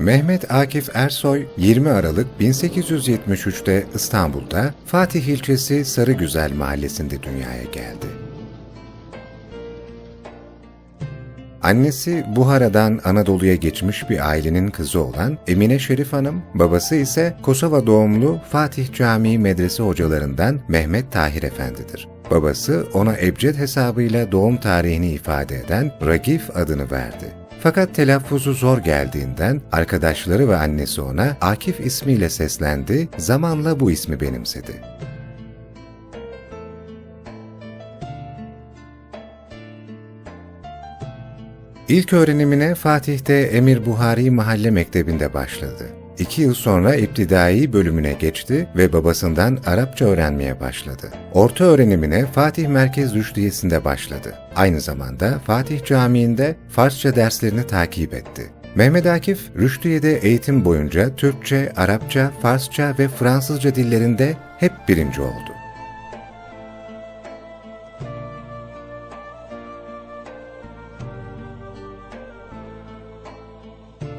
Mehmet Akif Ersoy 20 Aralık 1873'te İstanbul'da Fatih ilçesi Sarıgüzel mahallesinde dünyaya geldi. Annesi Buhara'dan Anadolu'ya geçmiş bir ailenin kızı olan Emine Şerif Hanım, babası ise Kosova doğumlu Fatih Camii medrese hocalarından Mehmet Tahir Efendidir. Babası ona ebced hesabıyla doğum tarihini ifade eden Ragif adını verdi. Fakat telaffuzu zor geldiğinden arkadaşları ve annesi ona Akif ismiyle seslendi, zamanla bu ismi benimsedi. İlk öğrenimine Fatih'te Emir Buhari Mahalle Mektebi'nde başladı. İki yıl sonra iptidai bölümüne geçti ve babasından Arapça öğrenmeye başladı. Orta öğrenimine Fatih Merkez Rüştiyesi'nde başladı. Aynı zamanda Fatih Camii'nde Farsça derslerini takip etti. Mehmet Akif, Rüştiye'de eğitim boyunca Türkçe, Arapça, Farsça ve Fransızca dillerinde hep birinci oldu.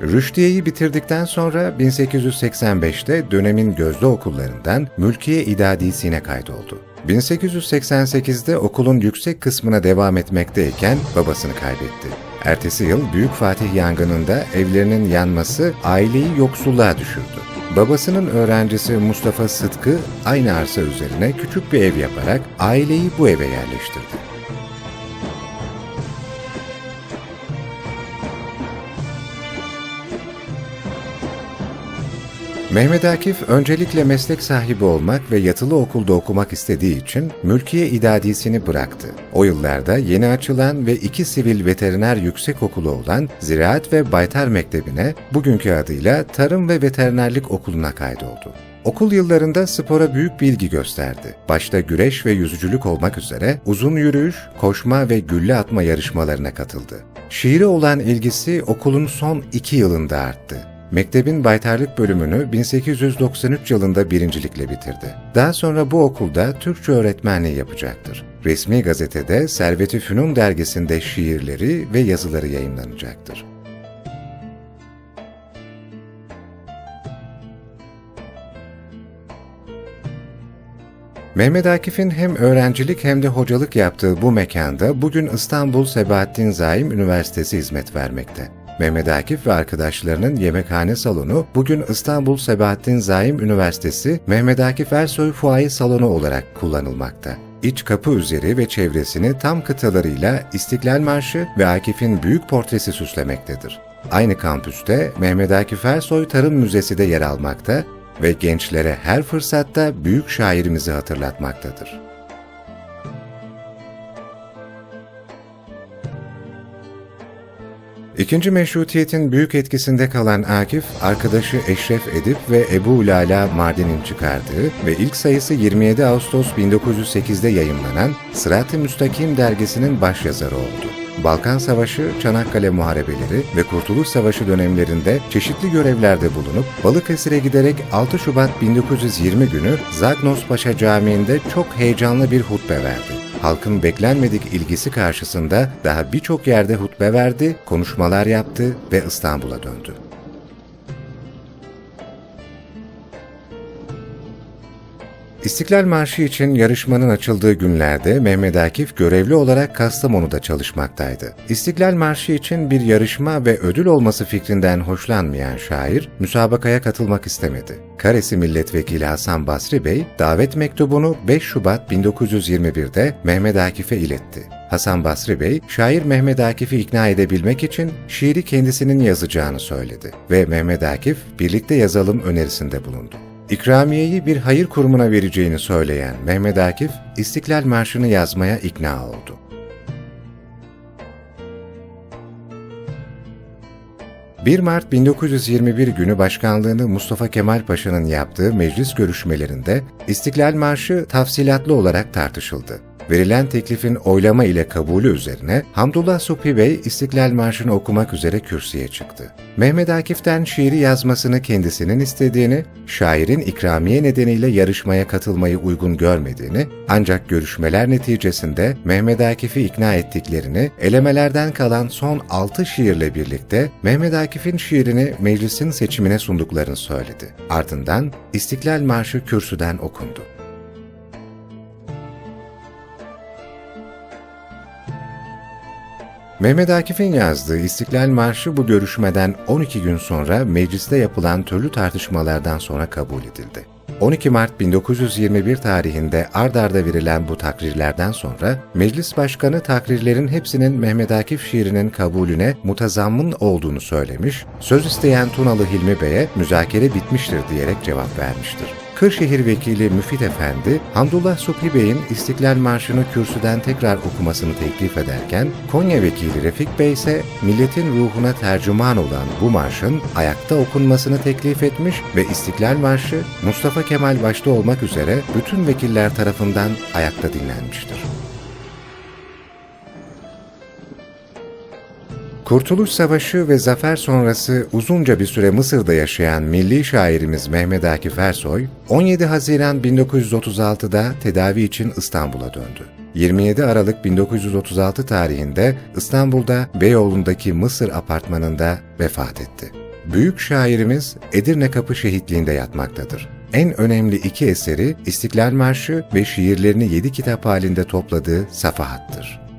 Rüşdiye'yi bitirdikten sonra 1885'te dönemin gözde okullarından Mülkiye İdadisi'ne kaydoldu. 1888'de okulun yüksek kısmına devam etmekteyken babasını kaybetti. Ertesi yıl Büyük Fatih yangınında evlerinin yanması aileyi yoksulluğa düşürdü. Babasının öğrencisi Mustafa Sıtkı aynı arsa üzerine küçük bir ev yaparak aileyi bu eve yerleştirdi. Mehmet Akif öncelikle meslek sahibi olmak ve yatılı okulda okumak istediği için Mülkiye İdadisi'ni bıraktı. O yıllarda yeni açılan ve iki sivil veteriner yüksek okulu olan Ziraat ve Baytar Mektebi'ne bugünkü adıyla Tarım ve Veterinerlik Okulu'na kaydoldu. Okul yıllarında spora büyük bilgi gösterdi. Başta güreş ve yüzücülük olmak üzere uzun yürüyüş, koşma ve gülle atma yarışmalarına katıldı. Şiire olan ilgisi okulun son iki yılında arttı. Mektebin baytarlık bölümünü 1893 yılında birincilikle bitirdi. Daha sonra bu okulda Türkçe öğretmenliği yapacaktır. Resmi gazetede Servet-i Fünun dergisinde şiirleri ve yazıları yayınlanacaktır. Mehmet Akif'in hem öğrencilik hem de hocalık yaptığı bu mekanda bugün İstanbul Sebahattin Zaim Üniversitesi hizmet vermekte. Mehmet Akif ve arkadaşlarının yemekhane salonu bugün İstanbul Sebahattin Zaim Üniversitesi Mehmet Akif Ersoy Fuayi Salonu olarak kullanılmakta. İç kapı üzeri ve çevresini tam kıtalarıyla İstiklal Marşı ve Akif'in büyük portresi süslemektedir. Aynı kampüste Mehmet Akif Ersoy Tarım Müzesi de yer almakta ve gençlere her fırsatta büyük şairimizi hatırlatmaktadır. İkinci meşrutiyetin büyük etkisinde kalan Akif, arkadaşı Eşref Edip ve Ebu Lala Mardin'in çıkardığı ve ilk sayısı 27 Ağustos 1908'de yayımlanan Sırat-ı Müstakim dergisinin başyazarı oldu. Balkan Savaşı, Çanakkale Muharebeleri ve Kurtuluş Savaşı dönemlerinde çeşitli görevlerde bulunup Balıkesir'e giderek 6 Şubat 1920 günü Zagnos Paşa Camii'nde çok heyecanlı bir hutbe verdi halkın beklenmedik ilgisi karşısında daha birçok yerde hutbe verdi, konuşmalar yaptı ve İstanbul'a döndü. İstiklal Marşı için yarışmanın açıldığı günlerde Mehmet Akif görevli olarak Kastamonu'da çalışmaktaydı. İstiklal Marşı için bir yarışma ve ödül olması fikrinden hoşlanmayan şair, müsabakaya katılmak istemedi. Karesi Milletvekili Hasan Basri Bey, davet mektubunu 5 Şubat 1921'de Mehmet Akif'e iletti. Hasan Basri Bey, şair Mehmet Akif'i ikna edebilmek için şiiri kendisinin yazacağını söyledi ve Mehmet Akif birlikte yazalım önerisinde bulundu. İkramiyeyi bir hayır kurumuna vereceğini söyleyen Mehmet Akif, İstiklal Marşı'nı yazmaya ikna oldu. ...1 Mart 1921 günü başkanlığını Mustafa Kemal Paşa'nın yaptığı meclis görüşmelerinde İstiklal Marşı tafsilatlı olarak tartışıldı. Verilen teklifin oylama ile kabulü üzerine Hamdullah Subhi Bey İstiklal Marşı'nı okumak üzere kürsüye çıktı. Mehmet Akif'ten şiiri yazmasını kendisinin istediğini, şairin ikramiye nedeniyle yarışmaya katılmayı uygun görmediğini, ancak görüşmeler neticesinde Mehmet Akif'i ikna ettiklerini, elemelerden kalan son 6 şiirle birlikte Mehmet Akif'in şiirini meclisin seçimine sunduklarını söyledi. Ardından İstiklal Marşı kürsüden okundu. Mehmet Akif'in yazdığı İstiklal Marşı bu görüşmeden 12 gün sonra mecliste yapılan türlü tartışmalardan sonra kabul edildi. 12 Mart 1921 tarihinde ard arda verilen bu takrirlerden sonra Meclis Başkanı takrirlerin hepsinin Mehmet Akif şiirinin kabulüne mutazammın olduğunu söylemiş, söz isteyen Tunalı Hilmi Bey'e müzakere bitmiştir diyerek cevap vermiştir. Kırşehir Vekili Müfit Efendi, Hamdullah Subhi Bey'in İstiklal Marşı'nı kürsüden tekrar okumasını teklif ederken, Konya Vekili Refik Bey ise milletin ruhuna tercüman olan bu marşın ayakta okunmasını teklif etmiş ve İstiklal Marşı Mustafa Kemal başta olmak üzere bütün vekiller tarafından ayakta dinlenmiştir. Kurtuluş Savaşı ve zafer sonrası uzunca bir süre Mısır'da yaşayan milli şairimiz Mehmet Akif Ersoy, 17 Haziran 1936'da tedavi için İstanbul'a döndü. 27 Aralık 1936 tarihinde İstanbul'da Beyoğlu'ndaki Mısır apartmanında vefat etti. Büyük şairimiz Edirne Kapı şehitliğinde yatmaktadır. En önemli iki eseri İstiklal Marşı ve şiirlerini yedi kitap halinde topladığı Safahat'tır.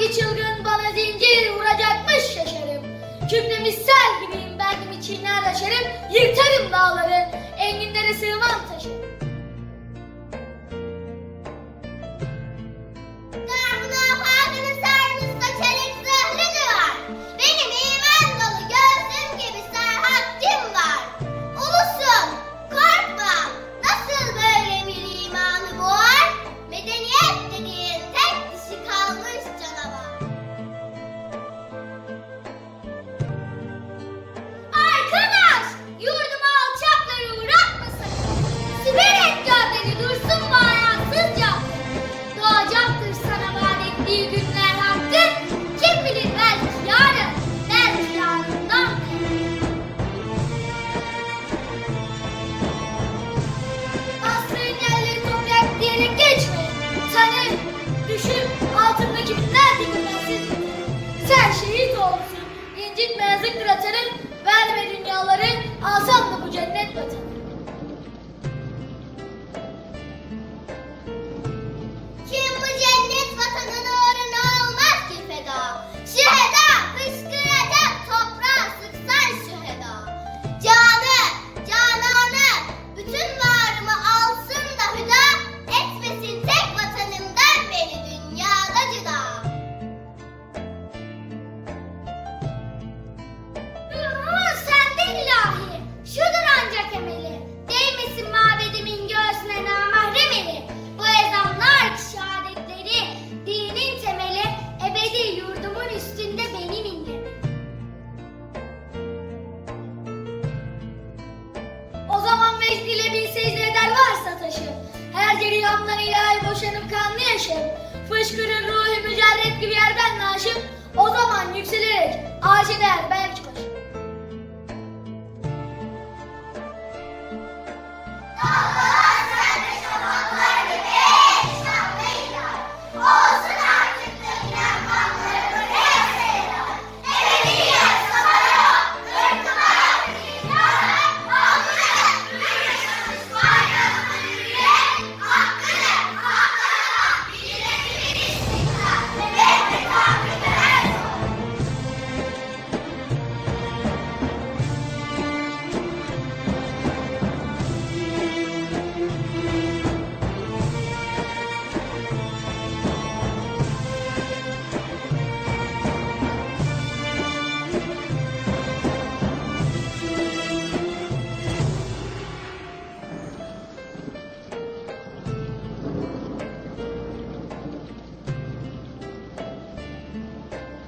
Hangi çılgın bana zincir vuracakmış şaşarım. Cümle misal gibiyim belki içinden aşarım. Yırtarım dağları, enginlere sığmam taşırım. Yükselerek ağaç eder belki baş. Dallar